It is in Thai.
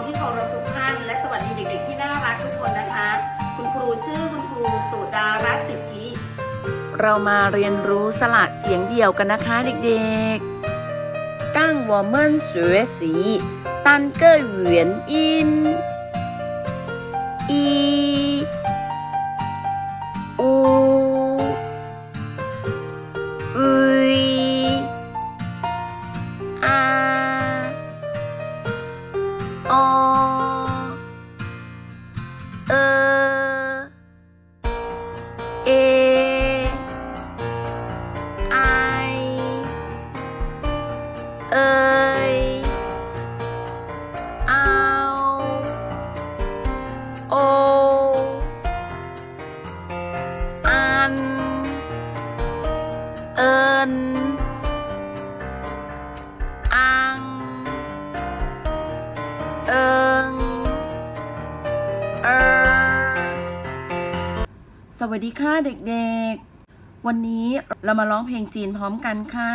องที่เคารพทุกท่าน และสวัสดีเด็กๆที่น่ารักทุกคนนะคะ คุณครูชื่อคุณครูสุดารัตสิทธิ เรามาเรียนรู้สระเสียงเดี่ยวกันนะคะเด็กๆกั้งวอร์เมนสวยสีตันเกอร์เหวียนอินอี อินอัง เอิง เออสวัสดีค่ะเด็กๆ วันนี้เรามาร้องเพลงจีนพร้อมกันค่ะ